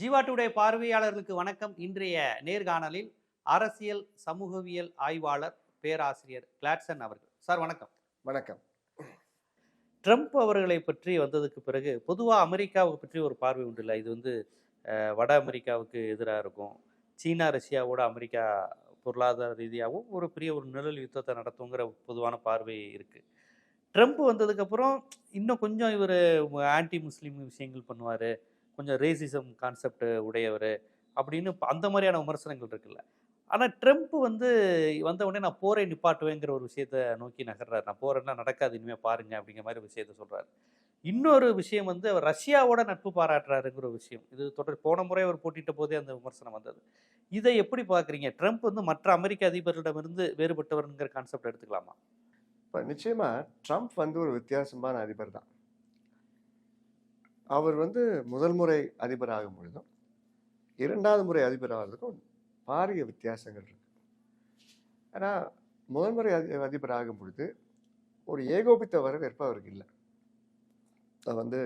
ஜீவாட்டுடைய பார்வையாளர்களுக்கு வணக்கம். இன்றைய நேர்காணலில் அரசியல் சமூகவியல் ஆய்வாளர் பேராசிரியர் கிளாட்சன் அவர்கள். சார் வணக்கம். வணக்கம். ட்ரம்ப் அவர்களை பற்றி வந்ததுக்கு பிறகு பொதுவாக அமெரிக்காவை பற்றி ஒரு பார்வை உண்டு இல்லை? இது வந்து வட அமெரிக்காவுக்கு எதிராக இருக்கும். சீனா ரஷ்யாவோட அமெரிக்கா பொருளாதார ரீதியாகவும் ஒரு பெரிய ஒரு நிழல் யுத்தத்தை நடத்துங்கிற பொதுவான பார்வை இருக்குது ட்ரம்ப் வந்ததுக்கப்புறம் இன்னும் கொஞ்சம் இவர் ஆன்டி முஸ்லீம் விஷயங்கள் பண்ணுவார். கொஞ்சம் ரேசிசம் கான்செப்ட் உடையவர் அப்படின்னு அந்த மாதிரியான விமர்சனங்கள் இருக்குல்ல. ஆனால் ட்ரம்ப் வந்து வந்த உடனே நான் போரை நிப்பாட்டுவேங்கிற ஒரு விஷயத்த நோக்கி நகர்றாரு. நான் போறேன்னா நடக்காது இனிமேல் பாருங்க அப்படிங்கிற மாதிரி விஷயத்த சொல்றாரு. இன்னொரு விஷயம் வந்து அவர் ரஷ்யாவோட நட்பு பாராட்டுறாருங்கிற ஒரு விஷயம். இது தொடர் போன முறை அவர் போட்டிட்ட போதே அந்த விமர்சனம் வந்தது. இதை எப்படி பார்க்குறீங்க? ட்ரம்ப் வந்து மற்ற அமெரிக்க அதிபர்களிடமிருந்து வேறுபட்டவருங்கிற கான்செப்ட் எடுத்துக்கலாமா? இப்போ நிச்சயமாக ட்ரம்ப் வந்து ஒரு வித்தியாசமான அதிபர் தான். அவர் வந்து முதல் முறை அதிபராகும் பொழுதும் இரண்டாவது முறை அதிபராகிறதுக்கும் பாரிய வித்தியாசங்கள் இருக்கு. ஆனால் முதல் முறை அதி அதிபர் ஆகும் பொழுது ஒரு ஏகோபித்த வரவேற்பு அவருக்கு இல்லை. அது வந்து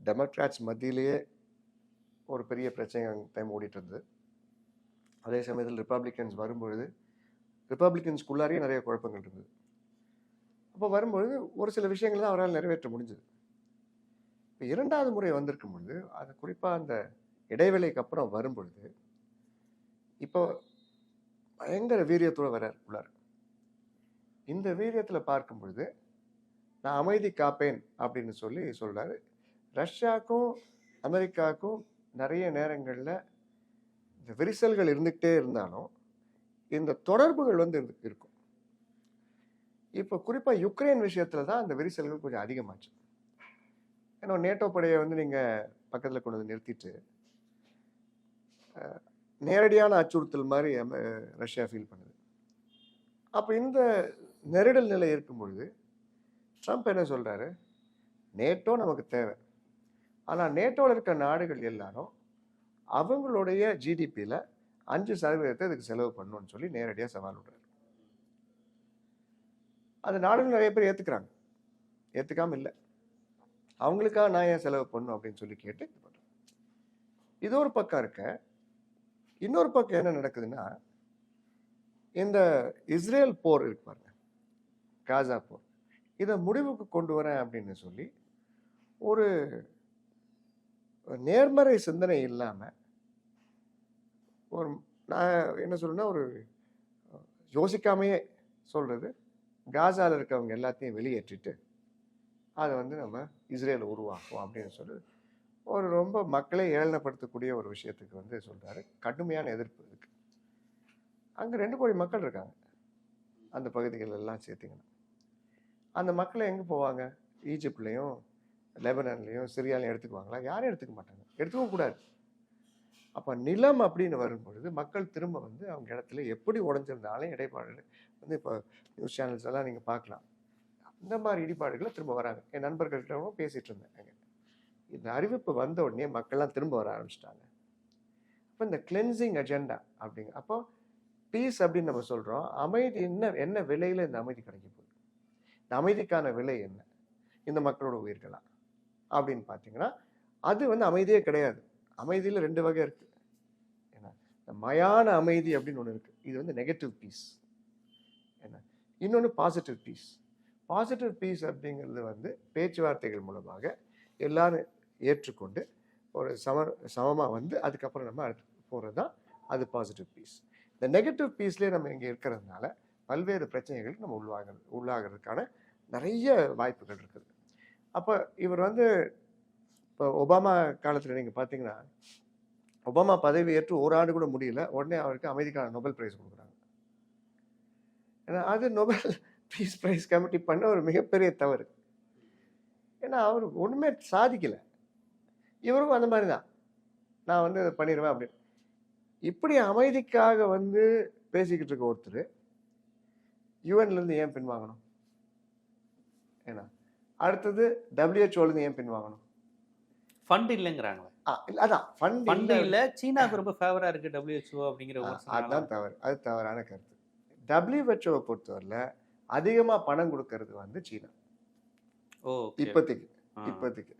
டெமோக்ராட்ஸ் மத்தியிலேயே ஒரு பெரிய பிரச்சனை டைம் ஓடிட்டு இருந்தது. அதே சமயத்தில் ரிப்பப்ளிகன்ஸ் வரும்பொழுது ரிப்பப்ளிகன்ஸ்குள்ளாரையே நிறைய குழப்பங்கள் இருந்தது. அப்போ வரும்பொழுது ஒரு சில விஷயங்கள் தான் அவரால் நிறைவேற்ற முடிஞ்சது. இப்போ இரண்டாவது முறை வந்திருக்கும் பொழுது அது குறிப்பாக அந்த இடைவேளைக்கு அப்புறம் வரும்பொழுது இப்போ பயங்கர வீரியத்தோடு வர்றார் உள்ளார். இந்த வீரியத்தில் பார்க்கும் பொழுது நான் அமைதி காப்பேன் அப்படின்னு சொல்லி சொல்கிறாரு ரஷ்யாவுக்கும் அமெரிக்காவுக்கும் நிறைய நேரங்களில் இந்த விரிசல்கள் இருந்துக்கிட்டே இருந்தாலும் இந்த தொடர்புகள் வந்து இருந்து- இருக்கும். இப்போ குறிப்பாக யுக்ரைன் விஷயத்தில் தான் அந்த விரிசல்கள் கொஞ்சம் அதிகமாச்சு. ஏன்னா நேட்டோ படையை வந்து நீங்கள் பக்கத்தில் கொண்டு வந்து நிறுத்திட்டு நேரடியான அச்சுறுத்தல் மாதிரி ரஷ்யா ஃபீல் பண்ணுது. அப்போ இந்த நெருடல் நிலை இருக்கும் பொழுது ட்ரம்ப் என்ன சொல்கிறாரு நேட்டோ நமக்கு தேவை. ஆனால் நேட்டோவில் இருக்க நாடுகள் எல்லாரும் அவங்களுடைய ஜிடிபியில் அஞ்சு சதவீதத்தை இதுக்கு செலவு பண்ணணும்னு சொல்லி நேரடியாக சவால் விடுறாரு. அது நாடுகள் நிறைய பேர் ஏற்றுக்கிறாங்க ஏற்றுக்காம இல்லை. அவங்களுக்காக நான் ஏன் செலவு பண்ணும் அப்படின்னு சொல்லி கேட்டு இது பண்ணுறேன். இது ஒரு பக்கம் இருக்க இன்னொரு பக்கம் என்ன நடக்குதுன்னா இந்த இஸ்ரேல் போர் இருக்கு பாருங்க. காசா போர். இதை முடிவுக்கு கொண்டு வரேன் அப்படின்னு சொல்லி ஒரு நேர்மறை சிந்தனை இல்லாமல் ஒரு நான் என்ன சொல்லுன்னா ஒரு யோசிக்காமையே சொல்கிறது காசாவில் இருக்கவங்க எல்லாத்தையும் வெளியேற்றிட்டு அதை வந்து நம்ம இஸ்ரேலை உருவாக்குவோம் அப்படின்னு சொல்லி ஒரு ரொம்ப மக்களை ஏளனப்படுத்தக்கூடிய ஒரு விஷயத்துக்கு வந்து சொல்கிறாரு கடுமையான எதிர்ப்பு இருக்கு. அங்கே ரெண்டு கோடி மக்கள் இருக்காங்க. அந்த பகுதிகள் எல்லாம் சேர்த்திங்கன்னா. அந்த மக்களை எங்கே போவாங்க? ஈஜிப்ட்லேயும் லெபனான்லேயும் சிரியாலையும் எடுத்துக்குவாங்களா? யாரும் எடுத்துக்க மாட்டாங்க. எடுத்துக்க கூடாது. அப்போ நிலம் அப்படின்னு வரும்பொழுது மக்கள் திரும்ப வந்து அவங்க இடத்துல எப்படி உடஞ்சிருந்தாலும் இடைப்பாடு வந்து இப்போ நியூஸ் சேனல்ஸ் எல்லாம் நீங்கள் பார்க்கலாம். இந்த மாதிரி இடிபாடுகளை திரும்ப வராங்க. என் நண்பர்கள்ட்ட பேசிகிட்டு இருந்தேன். இந்த அறிவிப்பு வந்த உடனே மக்கள்லாம் திரும்ப வர ஆரம்பிச்சிட்டாங்க. அப்போ இந்த கிளென்சிங் அஜெண்டா அப்படிங்க அப்போ பீஸ் அப்படின்னு நம்ம சொல்கிறோம் அமைதி என்ன என்ன விலையில் இந்த அமைதி கிடைக்க போகுது? இந்த அமைதிக்கான விலை என்ன? இந்த மக்களோட உயிர்களா? அப்படின்னு பார்த்தீங்கன்னா அது வந்து அமைதியே கிடையாது. அமைதியில் ரெண்டு வகை இருக்குது என்ன? இந்த மயான அமைதி அப்படின்னு ஒன்று இருக்குது இது வந்து நெகட்டிவ் பீஸ் என்ன? இன்னொன்று பாசிட்டிவ் பீஸ் பாசிட்டிவ் பீஸ் அப்படிங்கிறது வந்து பேச்சுவார்த்தைகள் மூலமாக எல்லாரும் ஏற்றுக்கொண்டு ஒரு சம சமமாக வந்து அதுக்கப்புறம் நம்ம அடுத்து போகிறது தான் அது பாசிட்டிவ் பீஸ் இந்த நெகட்டிவ் பீஸ்லேயே நம்ம இங்கே இருக்கிறதுனால பல்வேறு பிரச்சனைகளுக்கு நம்ம உள்ளாக உள்ளாகிறதுக்கான நிறைய வாய்ப்புகள் இருக்குது. அப்போ இவர் வந்து இப்போ ஒபாமா காலத்தில் நீங்கள் பார்த்தீங்கன்னா ஒபாமா பதவி ஏற்று ஒரு ஆண்டு கூட முடியல உடனே அவருக்கு அமைதிக்கான நோபல் பிரைஸ் கொடுக்குறாங்க. ஏன்னா அது நொபல் பீஸ் பிரைஸ் கமிட்டி பண்ண ஒரு மிகப்பெரிய தவறு ஏன்னா அவர் ஒன்றுமே சாதிக்கலை. இவருக்கும் அந்த மாதிரி தான். நான் வந்து இதை பண்ணிடுவேன் அப்படின்னு. இப்படி அமைதிக்காக வந்து பேசிக்கிட்டு இருக்க ஒருத்தர் யூஎன்லேருந்து ஏன் பின்வாங்கணும் ஏன்னா அடுத்தது டபிள்யூஹெச்ஓலேருந்து ஏன் பின்வாங்கணும் ஃபண்ட் இல்லைங்கிறாங்களே. ஆ, இல்ல, அதான் ஃபண்ட் ஃபண்ட் இல்ல சீனாவுக்கு ரொம்ப ஃபேவரா இருக்கு டபிள்யூஹெச்ஓ அப்படிங்கிற அதுதான் தவறு. அது தவறான கருத்து. டபிள்யூஹெச்ஓவை பொறுத்தவரையில் அதிகமாக பணம் கொடுக்கறது வந்து சீனா. ஓ இப்போதைக்கு. இப்போதைக்கு.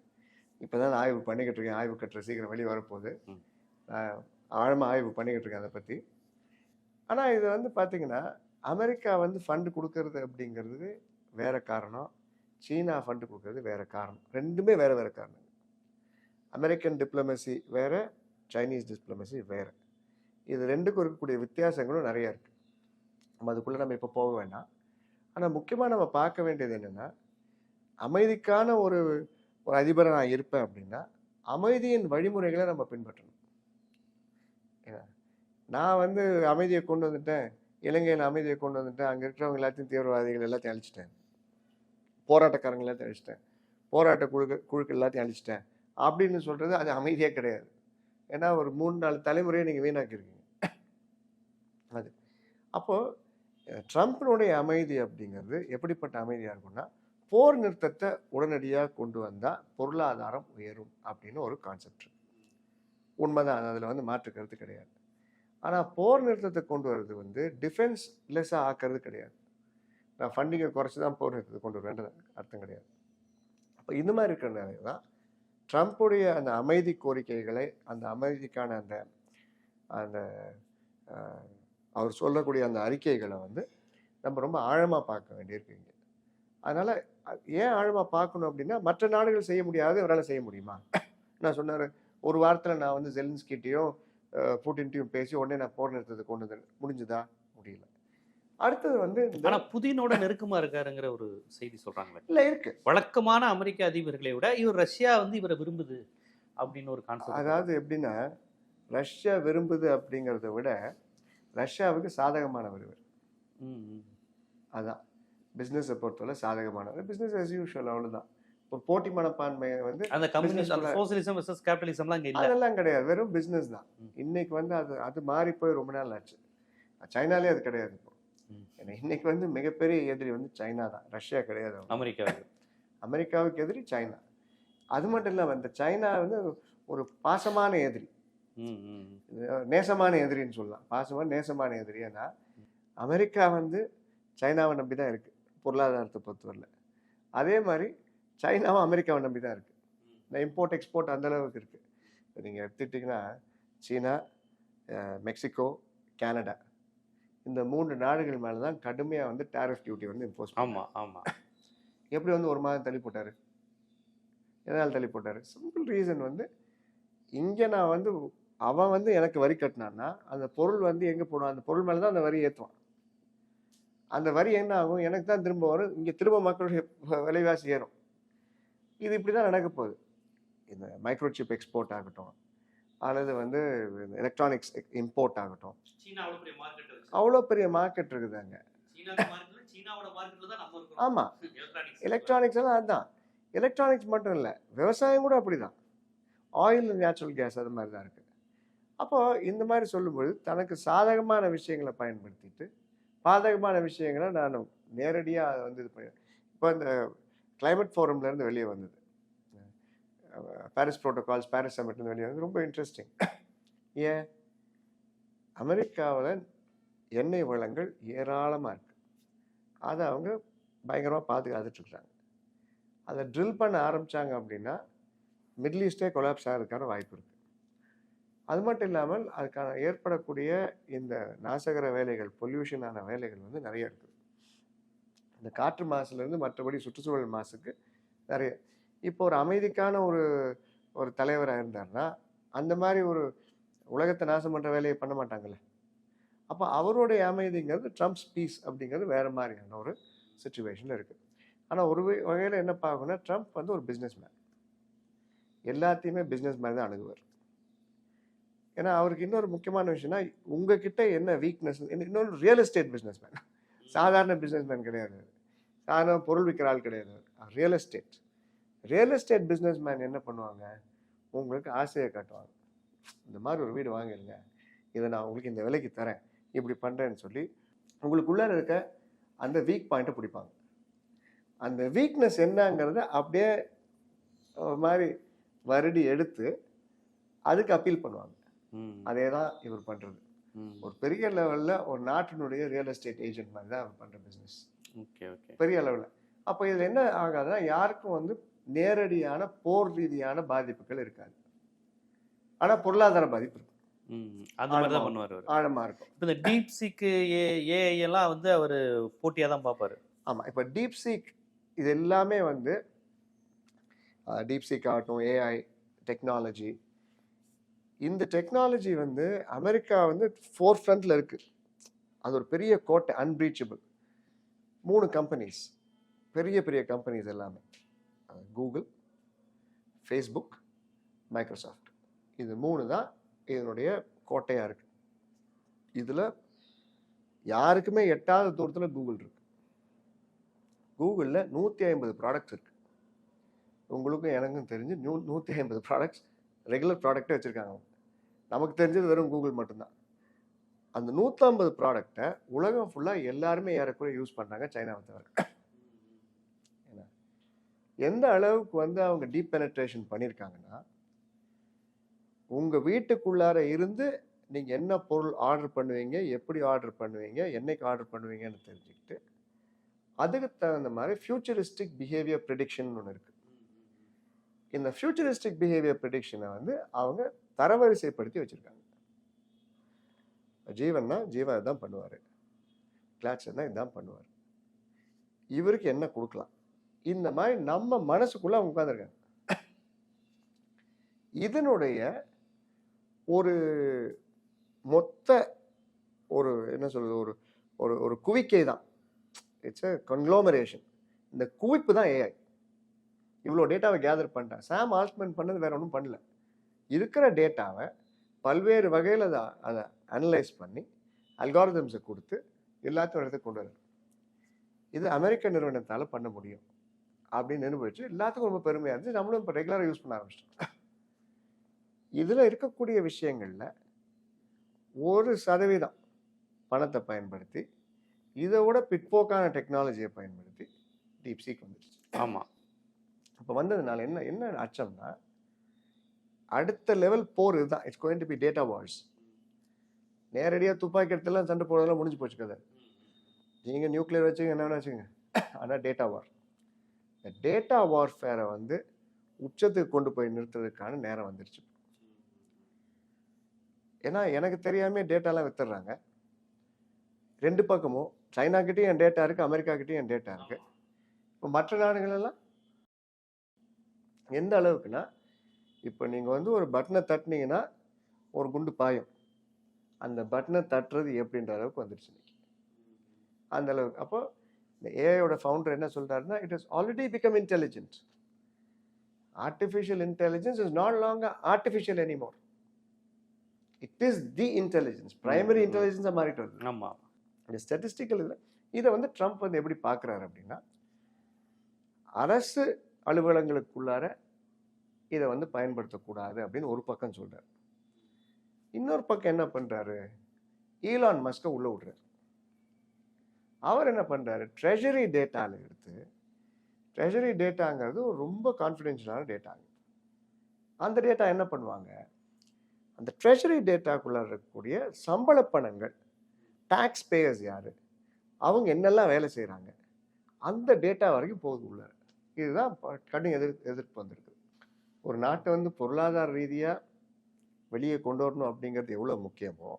இப்போதான் நான் ஆய்வு பண்ணிக்கிட்டு இருக்கேன். ஆய்வு கட்டுற சீக்கிரம் வெளியே வரப்போகுது. ஆழமாக ஆய்வு பண்ணிக்கிட்டு இருக்கேன் அதை பற்றி ஆனால் இது வந்து பார்த்தீங்கன்னா அமெரிக்கா வந்து ஃபண்டு கொடுக்கறது அப்படிங்கிறது வேற காரணம். சீனா ஃபண்டு கொடுக்கறது வேற காரணம். ரெண்டுமே வேற வேற காரணம் அமெரிக்கன் டிப்ளமசி வேற சைனீஸ் டிப்ளமசி வேற. இது ரெண்டுக்கும் இருக்கக்கூடிய வித்தியாசங்களும் நிறைய இருக்கு. நம்ம அதுக்குள்ளே நம்ம இப்போ போக வேண்டாம். ஆனால் முக்கியமாக நம்ம பார்க்க வேண்டியது என்னென்னா அமைதிக்கான ஒரு ஒரு அதிபரை நான் இருப்பேன் அப்படின்னா அமைதியின் வழிமுறைகளை நம்ம பின்பற்றணும். ஏன்னா, நான் வந்து அமைதியை கொண்டு வந்துட்டேன் இலங்கையில் அமைதியை கொண்டு வந்துட்டேன் அங்கே இருக்கிறவங்க எல்லாத்தையும் தீவிரவாதிகள் எல்லாத்தையும் அழிச்சிட்டேன் போராட்டக்காரங்க எல்லாத்தையும் அழிச்சிட்டேன் போராட்ட குழுக்கள் குழுக்கள் எல்லாத்தையும் அழிச்சிட்டேன் அப்படின்னு சொல்கிறது அது அமைதியே கிடையாது. ஏன்னா ஒரு மூணு நாலு தலைமுறையை நீங்கள் வீணாக்கியிருக்கீங்க. அது. அப்போது ட்ரம்ப்பினுடைய அமைதி அப்படிங்கிறது எப்படிப்பட்ட அமைதியாக இருக்கும்னா போர் நிறுத்தத்தை உடனடியாக கொண்டு வந்தால் பொருளாதாரம் உயரும் அப்படின்னு ஒரு கான்செப்ட் உண்மைதான் அதில் வந்து மாற்று கருத்து கிடையாது. ஆனால் போர் நிறுத்தத்தை கொண்டு வர்றது வந்து டிஃபென்ஸ் லெஸ்ஸாக ஆக்கிறது கிடையாது. நான் ஃபண்டிங்கை குறைச்சி தான் போர் நிறுத்தத்தை கொண்டு வருவேன்றது அர்த்தம் கிடையாது. அப்போ இந்த மாதிரி இருக்கிற நிலையில தான் ட்ரம்ப்புடைய அந்த அமைதி கோரிக்கைகளை அந்த அமைதிக்கான அந்த அந்த அவர் சொல்லக்கூடிய அந்த அறிக்கைகளை வந்து நம்ம ரொம்ப ஆழமாக பார்க்க வேண்டியிருக்கு இங்கே. அதனால் ஏன் ஆழமாக பார்க்கணும் அப்படின்னா மற்ற நாடுகள் செய்ய முடியாது அவரால் செய்ய முடியுமா? நான் சொன்னார் ஒரு வாரத்தில் நான் வந்து ஜெலன்ஸ்கிட்டையும் புட்டின்ட்டையும் பேசி உடனே நான் போர் நிறுத்தத்தை கொண்டு முடிஞ்சுதா? முடியல. அடுத்தது வந்து இந்த- ஆனா புதினோட நெருக்கமா இருக்காருங்கிற ஒரு செய்தி சொல்றாங்களே. இல்ல இருக்கு. வழக்கமான அமெரிக்க அதிபர்களை விட இவர் ரஷ்யா வந்து இவரை விரும்புது அப்படின்னு ஒரு கான்செப்ட் அதாவது எப்படின்னா ரஷ்யா விரும்புது அப்படிங்கிறத விட ரஷ்யாவுக்கு சாதகமானவர் இவர். அதான். பிஸ்னஸை பொறுத்தவரை சாதகமானவர். பிஸ்னஸ் as யூஷுவல் அவ்வளவுதான். ஒரு போட்டி மனப்பான்மையை வந்து அந்த கம்யூனிஸ்ட் சோசியலிசம் வெர்சஸ் கேபிட்டலிசம்லாம் இல்ல. அதெல்லாம் கிடையாது. வெறும் பிஸ்னஸ் தான். இன்னைக்கு வந்து அது அது மாறி போய் ரொம்ப நாள் ஆச்சு. சைனாலே அது கிடையாது இப்போ. ஏன்னா இன்னைக்கு வந்து மிகப்பெரிய எதிரி வந்து சைனா தான். ரஷ்யா கிடையாது. அமெரிக்காவுக்கு. அமெரிக்காவுக்கு எதிரி சைனா. அது மட்டும் இல்லாமல் இந்த சைனா வந்து ஒரு பாசமான எதிரி. நேசமான எதிரின்னு சொல்லலாம். பாசமான நேசமான எதிரி. ஏன்னா அமெரிக்கா வந்து சைனாவை நம்பி தான் இருக்கு. பொருளாதாரத்தை பொறுத்தவரையில். அதே மாதிரி சைனாவும் அமெரிக்காவை நம்பி தான் இருக்கு. இந்த இம்போர்ட் எக்ஸ்போர்ட் அந்த அளவுக்கு இருக்கு. இப்போ நீங்கள் எடுத்துக்கிட்டிங்கன்னா சீனா மெக்சிகோ கனடா. இந்த மூன்று நாடுகள் மேலே தான் கடுமையாக வந்து டேரிஃப் டியூட்டி வந்து இம்போஸ் ஆமா ஆமா. எப்படி வந்து ஒரு மாதம் தள்ளி போட்டாரு? எதனால் தள்ளி போட்டாரு? சிம்பிள் ரீசன் வந்து இங்கே நான் வந்து அவன் வந்து எனக்கு வரி கட்டினான்னா அந்த பொருள் வந்து எங்கே போடும் அந்த பொருள் மேலே தான் அந்த வரி ஏற்றுவான் அந்த வரி என்ன ஆகும்? எனக்கு தான் திரும்ப வரும். இங்கே திரும்ப மக்களுடைய விலைவாசி ஏறும். இது இப்படி தான் நடக்க போகுது. இந்த மைக்ரோசிப் எக்ஸ்போர்ட் ஆகட்டும் அல்லது வந்து எலக்ட்ரானிக்ஸ் இம்போர்ட் ஆகட்டும். அவ்வளோ பெரிய மார்க்கெட் இருக்குதாங்க. தான் ஆமாம் எலக்ட்ரானிக்ஸ் எல்லாம் அதுதான் எலக்ட்ரானிக்ஸ் மட்டும் இல்லை விவசாயம் கூட அப்படிதான். ஆயில் நேச்சுரல் கேஸ் அது மாதிரி தான் இருக்கு. அப்போது இந்த மாதிரி சொல்லும்போது தனக்கு சாதகமான விஷயங்களை பயன்படுத்திட்டு பாதகமான விஷயங்களை நான் நேரடியாக வந்து இது பண்ணி இப்போ இந்த கிளைமேட் ஃபோரம்லேருந்து வெளியே வந்தது. பாரிஸ் ப்ரோட்டோகால்ஸ் பாரிஸ் சமிட்லேருந்து வெளியே வந்து ரொம்ப இன்ட்ரெஸ்டிங் ஏன்? அமெரிக்காவில் எண்ணெய் வளங்கள் ஏராளமாக இருக்குது அதை அவங்க பயங்கரமாக பாதுகாத்துட்ருக்குறாங்க அதை ட்ரில் பண்ண ஆரம்பித்தாங்க அப்படின்னா மிடில் ஈஸ்டே கொலாப்ஸ் ஆகிறதுக்கான வாய்ப்பு இருக்குது அது மட்டும் இல்லாமல் அதுக்கான ஏற்படக்கூடிய இந்த நாசகர வேலைகள் பொல்யூஷனான வேலைகள் வந்து நிறைய இருக்குது இந்த காற்று மாசுலேருந்து மற்றபடி சுற்றுச்சூழல் மாசுக்கு நிறைய. இப்போ ஒரு அமைதிக்கான ஒரு ஒரு தலைவராக இருந்தாருன்னா அந்த மாதிரி ஒரு உலகத்தை நாசம் பண்ணுற வேலையை பண்ண மாட்டாங்கல்ல. அப்போ அவருடைய அமைதிங்கிறது ட்ரம்ப்ஸ் பீஸ் அப்படிங்கிறது வேற மாதிரியான ஒரு சுச்சுவேஷனில் இருக்குது ஆனால் ஒரு வகையில் என்ன பார்க்கணும்னா ட்ரம்ப் வந்து ஒரு பிஸ்னஸ் மேன் எல்லாத்தையுமே பிஸ்னஸ் மாதிரி தான் அணுகுவார். ஏன்னா அவருக்கு இன்னொரு முக்கியமான விஷயம்னா உங்ககிட்ட என்ன வீக்னஸ் இன்னொரு ரியல் எஸ்டேட் பிஸ்னஸ் மேன் சாதாரண பிஸ்னஸ் மேன் கிடையாது. சாதாரண பொருள் விற்கிற ஆள் கிடையாது. Real estate real estate businessman என்ன பண்ணுவாங்க? உங்களுக்கு ஆசையை காட்டுவாங்க. இந்த மாதிரி ஒரு வீடு வாங்கிடுங்க இதை நான் உங்களுக்கு இந்த விலைக்கு தரேன். இப்படி பண்ணுறேன்னு சொல்லி உங்களுக்குள்ளார இருக்க அந்த வீக் பாயிண்ட்டை பிடிப்பாங்க. அந்த வீக்னஸ் என்னங்கிறத அப்படியே ஒரு மாதிரி வருடி எடுத்து அதுக்கு அப்பீல் பண்ணுவாங்க. அதே தான் இவர் பண்ணுறது ஒரு பெரிய லெவலில் ஒரு நாட்டினுடைய ரியல் எஸ்டேட் ஏஜென்ட் மாதிரி தான் அவர் பண்ணுற பிஸ்னஸ் ஓகே ஓகே. பெரிய அளவில் அப்போ இதில் என்ன ஆகாதுன்னா யாருக்கும் வந்து நேரடியான போர் ரீதியான பாதிப்புகள் இருக்காது. ஆனால் பொருளாதார பாதிப்பு இருக்கும். ம் அந்த மாதிரி தான் பண்ணுவார் ஆழமாக இருக்கும். இப்போ இந்த டீப் சீக்கு ஏ ஏஐ எல்லாம் வந்து அவர் போட்டியாக தான் பார்ப்பாரு. ஆமாம் இப்போ டீப் சீக் இது எல்லாமே வந்து டீப் சீக் ஆகட்டும் ஏஐ டெக்னாலஜி இந்த டெக்னாலஜி வந்து அமெரிக்கா வந்து ஃபோர் ஃப்ரண்ட்ல இருக்கு. அது ஒரு பெரிய கோட்டை அன்ரீச்சபிள் மூணு கம்பெனிஸ் பெரிய பெரிய கம்பெனிஸ் எல்லாமே. கூகுள் ஃபேஸ்புக் மைக்ரோசாஃப்ட் இது மூணு தான் இதனுடைய கோட்டையாக இருக்கு. இதில் யாருக்குமே எட்டாவது தூரத்தில் கூகுள் இருக்கு. கூகுளில் நூற்றி ஐம்பது ப்ராடக்ட்ஸ் இருக்கு. உங்களுக்கும் எனக்கும் தெரிஞ்சு நூ நூற்றி ஐம்பது ப்ராடக்ட்ஸ் ரெகுலர் ப்ராடக்டே வச்சுருக்காங்க. நமக்கு தெரிஞ்சது வெறும் கூகுள் மட்டும்தான். அந்த நூற்றம்பது ப்ராடக்டை உலகம் ஃபுல்லாக எல்லாருமே ஏறக்குறைய யூஸ் பண்ணாங்க சைனாவை தவிர. ஏன்னா எந்த அளவுக்கு வந்து அவங்க டீப் பெனட்ரேஷன் பண்ணியிருக்காங்கன்னா உங்கள் வீட்டுக்குள்ளார இருந்து நீங்கள் என்ன பொருள் ஆர்டர் பண்ணுவீங்க எப்படி ஆர்டர் பண்ணுவீங்க என்னைக்கு ஆர்டர் பண்ணுவீங்கன்னு தெரிஞ்சுக்கிட்டு அதுக்கு தகுந்த மாதிரி ஃபியூச்சரிஸ்டிக் பிஹேவியர் ப்ரிடிக்ஷன் ஒன்று இருக்குது இந்த ஃபியூச்சரிஸ்டிக் பிஹேவியர் ப்ரிடிக்ஷனை வந்து அவங்க தரவரிசைப்படுத்தி வச்சுருக்காங்க. ஜீவன்னா ஜீவா இதான் பண்ணுவார். கிளாட்சன்னா இதான் பண்ணுவார். இவருக்கு என்ன கொடுக்கலாம்? இந்த மாதிரி நம்ம மனசுக்குள்ளே அவங்க உட்காந்துருக்காங்க இதனுடைய ஒரு மொத்த ஒரு என்ன சொல்றது? ஒரு ஒரு ஒரு குவிக்கை தான். இட்ஸ் எ கன்க்ளோமரேஷன் இந்த குவிப்பு தான் ஏஐ இவ்வளோ டேட்டாவை கேதர் பண்ணிட்டேன் சாம் ஆல்ட்மெண்ட் பண்ணது வேற ஒன்றும் பண்ணல. இருக்கிற டேட்டாவை பல்வேறு வகையில் அதை அதை அனலைஸ் பண்ணி அல்காரிதம்ஸை கொடுத்து எல்லாத்தையும் இடத்துக்கு கொண்டு வர இது அமெரிக்க நிறுவனத்தால் பண்ண முடியும். அப்படின்னு நிரூபிச்சு எல்லாத்துக்கும் ரொம்ப பெருமையாக இருந்துச்சு. நம்மளும் இப்போ ரெகுலராக யூஸ் பண்ண ஆரம்பிச்சிட்டோம். இதில் இருக்கக்கூடிய விஷயங்களில் ஒரு சதவீதம் பணத்தை பயன்படுத்தி இதை விட பிற்போக்கான டெக்னாலஜியை பயன்படுத்தி டீப் சீக் வந்துடுச்சு ஆமாம் இப்போ வந்ததுனால என்ன என்ன அச்சம்னா அடுத்த லெவல் போர் இதுதான். It's going to be data wars நேரடியாக துப்பாக்கி எடுத்துலாம் சண்டை போடுறதெல்லாம் முடிஞ்சு போச்சு கதை. நீங்கள் நியூக்ளியர் வச்சுங்க என்ன வேணா வச்சுங்க ஆனால் டேட்டா வார் இந்த டேட்டா வார்ஃபேரை வந்து உச்சத்துக்கு கொண்டு போய் நிறுத்துறதுக்கான நேரம் வந்துருச்சு. ஏன்னா எனக்கு தெரியாமல் டேட்டாலாம் வித்துடுறாங்க. ரெண்டு பக்கமும். சைனாக்கிட்டையும் என் டேட்டா இருக்குது அமெரிக்காக்கிட்டையும் என் டேட்டா இருக்குது இப்போ மற்ற நாடுகளெல்லாம் எந்த அளவுக்குன்னா இப்போ நீங்கள் வந்து ஒரு பட்டனை தட்டினீங்கன்னா ஒரு குண்டு பாயும். அந்த பட்டனை தட்டுறது எப்படின்ற அளவுக்கு இன்னைக்கு. அந்த அளவுக்கு. அப்போ இந்த ஏஐயோட ஃபவுண்டர் என்ன சொல்றாருன்னா it is already become intelligent artificial intelligence is not long artificial anymore it is the intelligence primary. இன்டெலிஜென்ஸாக மாறிட்டு வருது. ஆமாம் இந்த ஸ்டாட்டிஸ்டிக்கல் இதில் இதை வந்து ட்ரம்ப் வந்து எப்படி பார்க்குறாரு அப்படின்னா அரசு அலுவலகங்களுக்குள்ளார இதை வந்து பயன்படுத்தக்கூடாது அப்படின்னு ஒரு பக்கம் சொல்கிறார் இன்னொரு பக்கம் என்ன பண்ணுறாரு ஈலான் மஸ்கை உள்ளே விடுறாரு. அவர் என்ன பண்ணுறாரு ட்ரெஷரி டேட்டாவில் எடுத்து ட்ரெஷரி டேட்டாங்கிறது ஒரு ரொம்ப கான்ஃபிடென்ஷியலான டேட்டாங்க அந்த டேட்டா என்ன பண்ணுவாங்க? அந்த ட்ரெஷரி டேட்டாக்குள்ள இருக்கக்கூடிய சம்பள பணங்கள் டேக்ஸ் பேயர்ஸ் யார்? அவங்க என்னெல்லாம் வேலை செய்கிறாங்க அந்த டேட்டா வரைக்கும் போகுது உள்ள இதுதான் கடும் எதிர் எதிர்ப்பு வந்திருக்கு. ஒரு நாட்டை வந்து பொருளாதார ரீதியாக வெளியே கொண்டு வரணும் அப்படிங்கிறது எவ்வளோ முக்கியமோ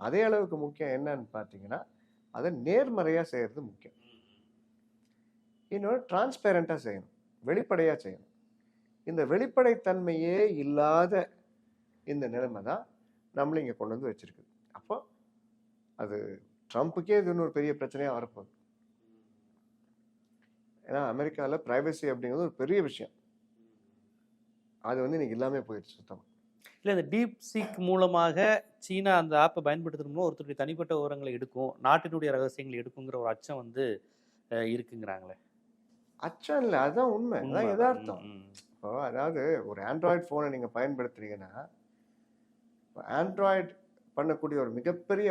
அதே அளவுக்கு முக்கியம் என்னன்னு பார்த்தீங்கன்னா அதை நேர்மறையாக செய்கிறது முக்கியம். இன்னொன்று டிரான்ஸ்பேரண்ட்டாக செய்யணும். வெளிப்படையாக செய்யணும். இந்த வெளிப்படைத்தன்மையே இல்லாத இந்த நிலைமை தான் நம்மளை இங்கே கொண்டு வந்து வச்சிருக்குது. அப்போ அது ட்ரம்ப்புக்கே இது இன்னொரு பெரிய பிரச்சனையாக வரப்போகுது. ஏன்னா அமெரிக்காவில் ப்ரைவசி அப்படிங்கிறது ஒரு பெரிய விஷயம். அது வந்து இன்னைக்கு இல்லாமல் போயிடுச்சு சுத்தமாக இல்லை இந்த டீப் சீக் மூலமாக சீனா அந்த ஆப்பை பயன்படுத்தணுமோ ஒருத்தருடைய தனிப்பட்ட விவரங்களை எடுக்கும் நாட்டினுடைய ரகசியங்களை எடுக்குங்கிற ஒரு அச்சம் வந்து இருக்குங்கிறாங்களே. அச்சம் இல்லை அதுதான் உண்மை. உண்மை. அதுதான் யதார்த்தம். ம், ம். இப்போ அதாவது ஒரு ஆண்ட்ராய்டு ஃபோனை நீங்கள் பயன்படுத்துறீங்கன்னா ஆண்ட்ராய்டு பண்ணக்கூடிய ஒரு மிகப்பெரிய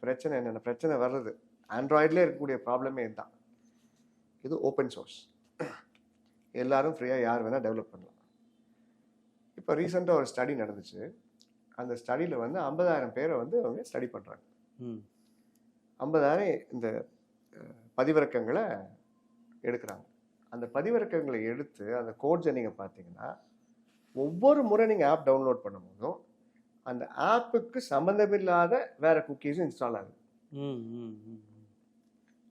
பிரச்சனை என்னென்ன பிரச்சனை வர்றது. ஆண்ட்ராய்ட்லேயே இருக்கக்கூடிய ப்ராப்ளமே இதுதான். இது ஓப்பன் சோர்ஸ் எல்லாரும் ஃப்ரீயாக யார் வேணால் டெவலப் பண்ணலாம். இப்போ ரீசெண்டாக ஒரு ஸ்டடி நடந்துச்சு. அந்த ஸ்டடியில் வந்து ஐம்பதாயிரம் பேரை வந்து அவங்க ஸ்டடி பண்ணுறாங்க ஐம்பதாயிரம் இந்த பதிவிறக்கங்களை எடுக்கிறாங்க. அந்த பதிவிறக்கங்களை எடுத்து அந்த கோட்ஸை நீங்கள் பார்த்தீங்கன்னா ஒவ்வொரு முறை நீங்கள் ஆப் டவுன்லோட் பண்ணும்போதும் அந்த ஆப்புக்கு சம்மந்தமில்லாத வேற குக்கீஸும் இன்ஸ்டால் ஆகுது.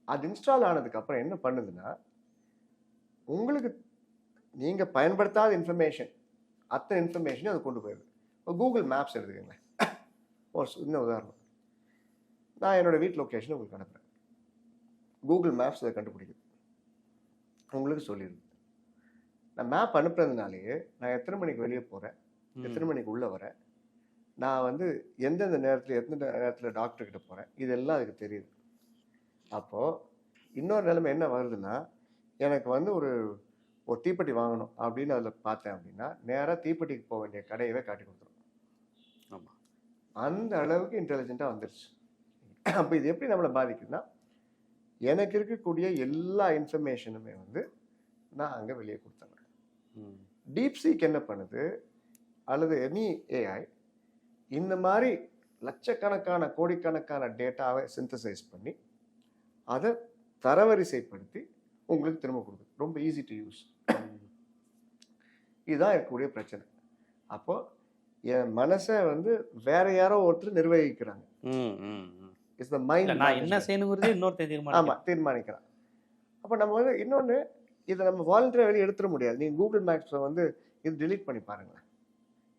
அது இன்ஸ்டால் ஆனதுக்கு அப்புறம் என்ன பண்ணுதுன்னா உங்களுக்கு நீங்க பயன்படுத்தாத இன்ஃபர்மேஷன் அத்தனை இன்ஃபர்மேஷனையும் அது கொண்டு போயிடுது. இப்போ கூகுள் மேப்ஸ் எடுத்துக்கங்களேன் ஒரு சின்ன உதாரணம். நான் என்னோட வீட் லொக்கேஷன் உங்களுக்கு அனுப்புறேன். கூகுள் மேப்ஸ் அதை கண்டுபிடிக்குது. உங்களுக்கு சொல்லிடுது. நான் மேப் அனுப்புறதுனாலேயே நான் எத்தனை மணிக்கு வெளியே போகிறேன். எத்தனை மணிக்கு உள்ளே வரேன்? நான் வந்து எந்தெந்த நேரத்தில் எந்தெந்த நேரத்தில் டாக்டர் கிட்ட போகிறேன் இதெல்லாம் அதுக்கு தெரியுது. அப்போது இன்னொரு நிலைமை என்ன வருதுன்னா எனக்கு வந்து ஒரு ஒரு தீப்பெட்டி வாங்கணும் அப்படின்னு அதில் பார்த்தேன் அப்படின்னா நேராக தீப்பெட்டிக்கு போக வேண்டிய கடையவே காட்டி கொடுத்துரும். ஆமா. அந்த அளவுக்கு இன்டெலிஜென்ட்டாக வந்துருச்சு. அப்போ இது எப்படி நம்மளை பாதிக்குதுன்னா எனக்கு இருக்கக்கூடிய எல்லா இன்ஃபர்மேஷனுமே வந்து நான் அங்கே வெளியே கொடுத்துட்றேன் ம். டீப் சீக் என்ன பண்ணுது? அல்லது எனி ஏஐ இந்த மாதிரி லட்சக்கணக்கான கோடிக்கணக்கான டேட்டாவை சிந்தசைஸ் பண்ணி அதை தரவரிசைப்படுத்தி உங்களுக்கு திரும்ப கொடுக்குது. ரொம்ப ஈஸி டு யூஸ் இதுதான் இருக்கக்கூடிய பிரச்சனை. அப்போ என் மனசை வந்து வேற யாரோ ஒருத்தர் நிர்வகிக்கிறாங்க. இட்ஸ் த மைண்ட் நான் என்ன செய்யணுங்கிறதே இன்னொருத்தர் தீர்மானம் ஆமா தீர்மானிக்கிறான். அப்போ நம்ம வந்து இன்னொன்று இதை நம்ம வாலண்டியராக வெளியே எடுத்துட முடியாது. நீங்கள் கூகுள் மேப்ஸை வந்து இது delete பண்ணி பாருங்களேன்.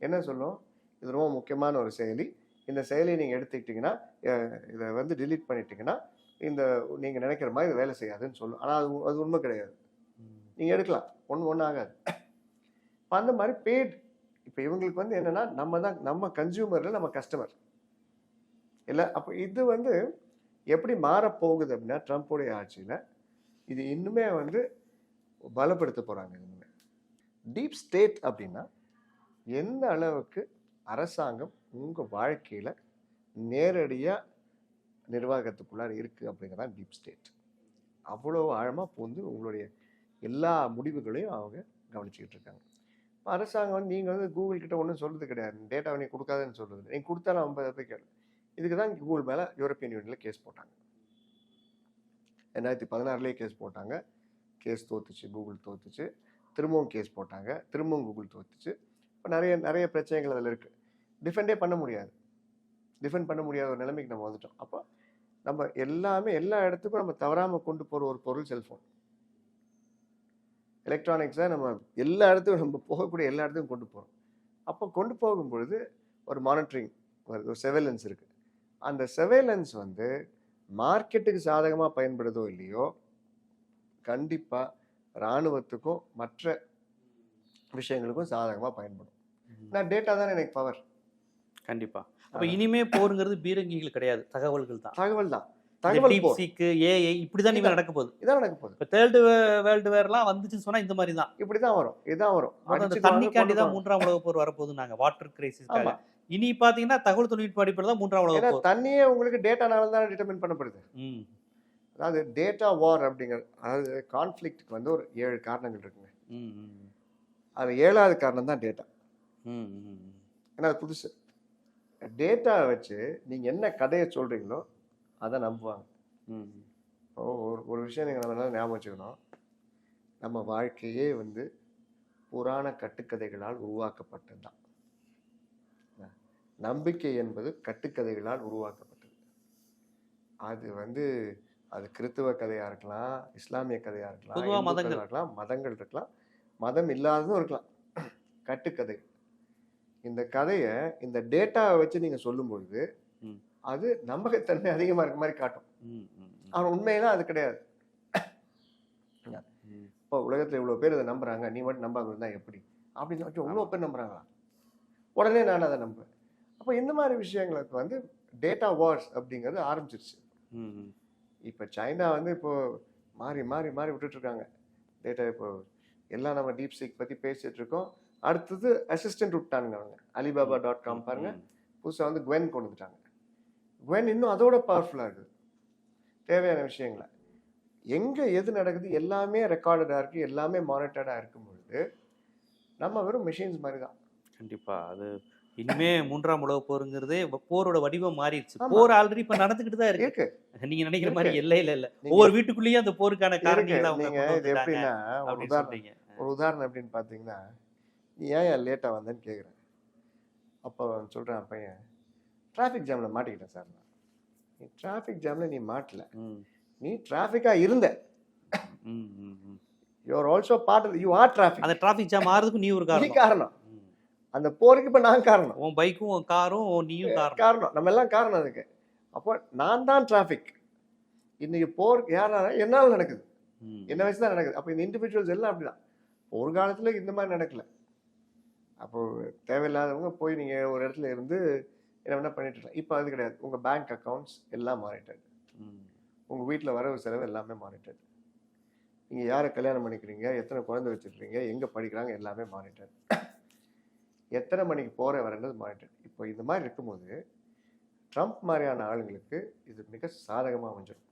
என்ன சொல்லும்? இது ரொம்ப முக்கியமான ஒரு செயலி. இந்த செயலியை நீங்கள் எடுத்துக்கிட்டிங்கன்னா இதை வந்து delete பண்ணிட்டீங்கன்னா இந்த நீங்கள் நினைக்கிற மாதிரி இது வேலை செய்யாதுன்னு சொல்லும். ஆனால் அது அது உண்மை கிடையாது. நீங்கள் எடுக்கலாம். ஒன்று ஒன்றும் ஆகாது. இப்போ அந்த மாதிரி பெய்ட் இப்போ இவங்களுக்கு வந்து என்னன்னா நம்ம தான் நம்ம கன்சியூமரில் நம்ம கஸ்டமர் இல்லை அப்போ இது வந்து எப்படி மாறப்போகுது அப்படின்னா ட்ரம்ப்புடைய ஆட்சியில் இது இன்னுமே வந்து பலப்படுத்த போகிறாங்க இன்னுமே. டீப் ஸ்டேட் அப்படின்னா எந்த அளவுக்கு அரசாங்கம் உங்கள் வாழ்க்கையில் நேரடியாக நிர்வாகத்துக்குள்ளார இருக்குது அப்படிங்கிறதான் டீப் ஸ்டேட் அவ்வளோ ஆழமாக பூந்து உங்களுடைய எல்லா முடிவுகளையும் அவங்க கவனிச்சுக்கிட்டு இருக்காங்க இப்போ அரசாங்கம் வந்து நீங்கள் வந்து கூகுள் கிட்ட ஒன்றும் சொல்கிறது கிடையாது. டேட்டாவை நீ கொடுக்காதுன்னு சொல்கிறது நீங்கள் கொடுத்தாலும் ஐம்பது போய் கேளு. இதுக்கு தான் கூகுள் மேலே யூரோப்பியன் யூனியனில் கேஸ் போட்டாங்க. ரெண்டாயிரத்தி பதினாறுலேயே கேஸ் போட்டாங்க. கேஸ் தோத்துச்சு கூகுள் தோத்துச்சு. திரும்பவும் கேஸ் போட்டாங்க. திரும்பவும் கூகுள் தோத்துச்சு. இப்போ நிறைய நிறைய பிரச்சனைகள் அதில் இருக்குது டிஃபெண்டே பண்ண முடியாது. டிஃபெண்ட் பண்ண முடியாத ஒரு நிலைமைக்கு நம்ம வந்துட்டோம். அப்போ நம்ம எல்லாமே எல்லா இடத்துக்கும் நம்ம தவறாமல் கொண்டு போகிற ஒரு பொருள் செல்ஃபோன் எலக்ட்ரானிக்ஸை நம்ம எல்லா இடத்துக்கும் நம்ம போகக்கூடிய எல்லா இடத்துக்கும் கொண்டு போகிறோம் அப்போ கொண்டு போகும் பொழுது ஒரு மானிட்டரிங் வருது ஒரு செவேலன்ஸ் இருக்குது அந்த செவேலன்ஸ் வந்து மார்க்கெட்டுக்கு சாதகமாக பயன்படுதோ இல்லையோ கண்டிப்பாக இராணுவத்துக்கும் மற்ற விஷயங்களுக்கும் சாதகமாக பயன்படும். நான் டேட்டா தானே எனக்கு பவர் கண்டிப்பா. அப்ப இனிமே போருங்கிறது பீரங்கிகள் கிடையாது. தகவல்கள் தான். தகவல் தான். தகவல் சீக்கு ஏஐ இப்படிதான் இனிமே நடக்க போகுது. இதான் நடக்க போகுது. இப்ப தேர்டு வேர்ல்டு வேர்லாம் வந்துச்சுன்னு சொன்னா இந்த மாதிரி தான் இப்படி தான் வரும். இதுதான் வரும் தண்ணிக்காண்டி தான் மூன்றாம் உலக போர் வரப்போகுது நாங்க வாட்டர். கிரைசிஸ்க்காக இனி பாத்தீங்கன்னா தகவல் தொழில்நுட்ப அடிப்படையில் தான் மூன்றாம் உலக போர். தண்ணியே உங்களுக்கு டேட்டானால தான் டிட்டர்மின் பண்ணப்படுது. அதாவது டேட்டா வார் அப்படிங்கிற அதாவது கான்ஃப்ளிக்ட்டுக்கு வந்து ஒரு ஏழு காரணங்கள் இருக்குங்க. ம் ம் அது ஏழாவது காரணம் தான் டேட்டா. ஏன்னா அது புதுசு. டேட்டா வச்சு நீங்கள் என்ன கதையை சொல்கிறீங்களோ அதை நம்புவாங்க. ஒரு ஒரு விஷயம் நீங்கள் நம்ம ஞாபகம் வச்சுக்கணும். நம்ம வாழ்க்கையே வந்து புராண கட்டுக்கதைகளால் உருவாக்கப்பட்டது தான். நம்பிக்கை என்பது கட்டுக்கதைகளால் உருவாக்கப்பட்டது. அது வந்து அது கிறித்துவ கதையாக இருக்கலாம் இஸ்லாமிய கதையாக இருக்கலாம் மதங்கள். இருக்கலாம் மதங்கள் இருக்கலாம் மதம் இல்லாததும் இருக்கலாம். கட்டுக்கதை. இந்த கதையை இந்த டேட்டாவை வச்சு நீங்கள் சொல்லும் பொழுது. அது நம்பகத்தன்மை அதிகமாக இருக்க மாதிரி காட்டும். ம் ம் ம். ஆனால் உண்மையெல்லாம் அது கிடையாது. இப்போ உலகத்தில் இவ்வளோ பேர் இதை நம்புறாங்க நீ மட்டும் நம்பாம இருந்தா எப்படி? அப்படின்னு சொல்லி இவ்வளோ பேர் நம்புறாங்களா? உடனே நான் அதை நம்புவேன். அப்போ இந்த மாதிரி விஷயங்களுக்கு வந்து டேட்டா வார்ஸ் அப்படிங்கிறது ஆரம்பிச்சிருச்சு. இப்போ சைனா வந்து இப்போ மாறி மாறி மாறி விட்டுட்டு இருக்காங்க. டேட்டா இப்போ எல்லாம் நம்ம டீப் சீக் பற்றி பேசிட்டு இருக்கோம். அடுத்தது அசிஸ்டன்ட் விட்டானுங்க அவங்க. அலிபாபா டாட் காம் பாருங்க. புதுசாக வந்து குவென் கொண்டு வந்துட்டாங்க குவென் இன்னும் அதோட பவர்ஃபுல்லாக இருக்குது தேவையான விஷயங்களை. எங்கே எது நடக்குது எல்லாமே ரெக்கார்டடாக இருக்குது எல்லாமே மானிட்டர்டாக இருக்கும் பொழுது நம்ம வெறும் மிஷின்ஸ் மாதிரி தான் கண்டிப்பா. அது இனிமே மூன்றாம் உலக போருங்கிறதே போரோட வடிவம் மாறிடுச்சு. போர் ஆல்ரெடி இப்ப நடந்துகிட்டு தான் இருக்கு. நீங்க நினைக்கிற மாதிரி எல்லையில இல்ல. நீங்க- ஒவ்வொரு வீட்டுக்குள்ளேயும் அந்த போருக்கான அவங்க நீங்க இது எப்படின்னா ஒரு அப்படின்னு உதாரணம். ஒரு உதாரணம் எப்படின்னு பார்த்தீங்கன்னா நீ ஏன் லேட்டாக வந்தேன்னு கேட்குறேன் அப்போ சொல்கிறான் பையன் டிராஃபிக் ஜாமில் மாட்டிக்கிட்டேன் சார் நான். நீ டிராஃபிக் ஜாமில் நீ மாட்டல. நீ டிராஃபிக்காக இருந்த. You are also part you are traffic அந்த டிராஃபிக் ஜாம் ஆறதுக்கு நீ ஒரு காரணம். காரணம். அந்த போருக்கு இப்போ நான் காரணம். உன் பைக்கும் உன் காரும் உன் நீயும் காரணம். காரணம். நம்ம எல்லாம் காரணம் அதுக்கு. அப்போ நான் தான் டிராஃபிக் இன்னைக்கு போர் யாரால என்னால் நடக்குது. என்ன வச்சு தான் நடக்குது? அப்போ இந்த இண்டிவிஜுவல்ஸ் எல்லாம் அப்படிதான். ஒரு காலத்தில் இந்த மாதிரி நடக்கல. அப்போ தேவையில்லாதவங்க போய் நீங்கள் ஒரு இடத்துல இருந்து என்ன வேணா பண்ணிட்டு இருக்கலாம். இப்போ அது கிடையாது. உங்கள் பேங்க் அக்கவுண்ட்ஸ் எல்லாம் மாறிட்டது. ம். உங்கள் வீட்டில் வரவு செலவு எல்லாமே மாறிட்டது. நீங்கள் யாரை கல்யாணம் பண்ணிக்கிறீங்க? எத்தனை குழந்தை வச்சுருக்கீங்க? எங்கே படிக்கிறாங்க? எல்லாமே மாறிட்டது. எத்தனை மணிக்கு போகிற வரன்றது மாறிட்டது. இப்போ இந்த மாதிரி இருக்கும்போது ட்ரம்ப் மாதிரியான ஆளுங்களுக்கு இது மிக சாதகமாக அமைஞ்சிடும்.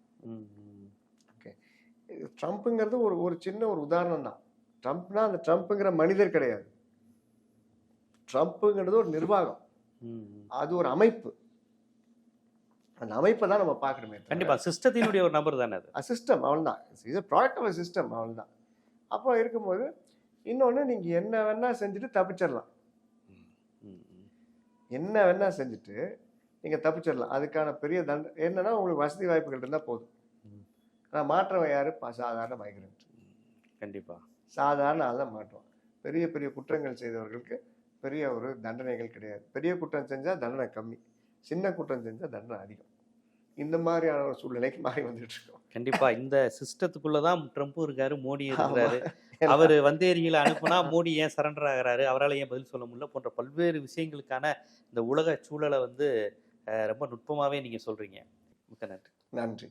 இது ட்ரம்ப்புங்கிறது ஒரு ஒரு சின்ன ஒரு உதாரணம் தான். ட்ரம்ப்னா அந்த ட்ரம்ப்புங்கிற மனிதர் கிடையாது. ட்ரம்ப்புங்கிறது ஒரு நிர்வாகம். அது ஒரு அமைப்பு. அந்த அமைப்பை தான் நம்ம பார்க்கணுமே கண்டிப்பா சிஸ்டத்தினுடைய ஒரு நபர் தானே அது. சிஸ்டம் அவள்தான் இது ப்ராடக்ட் ஆஃப் சிஸ்டம் அவள்தான் அப்போ இருக்கும்போது இன்னொன்று நீங்கள் என்ன வேணா செஞ்சுட்டு தப்பிச்சிடலாம். என்ன வேணா செஞ்சுட்டு நீங்கள் தப்பிச்சிடலாம். அதுக்கான பெரிய தண்ட என்னன்னா உங்களுக்கு வசதி வாய்ப்புகள் இருந்தால் போதும். ஆனால் மாற்றவன் யாரு? சாதாரண மைக்ரண்ட் கண்டிப்பா. சாதாரண ஆள் தான் மாட்டுவான். பெரிய பெரிய குற்றங்கள் செய்தவர்களுக்கு பெரிய ஒரு தண்டனைகள் கிடையாது. பெரிய குற்றம் செஞ்சால் தண்டனை கம்மி. சின்ன குற்றம் செஞ்சால் தண்டனை அதிகம். இந்த மாதிரியான ஒரு சூழ்நிலைக்கு மாறி வந்துட்டு இருக்கோம். கண்டிப்பா. இந்த சிஸ்டத்துக்குள்ளதான் ட்ரம்ப்பும் இருக்காரு மோடி இருக்கிறாரு. அவர் வந்தேரிகளை அனுப்புனா மோடி ஏன் சரண்டர் ஆகுறாரு? அவரால் ஏன் பதில் சொல்ல முடியல? போன்ற பல்வேறு விஷயங்களுக்கான இந்த உலக சூழலை வந்து ரொம்ப நுட்பமாவே நீங்க சொல்றீங்க. மிக்க நன்றி. நன்றி.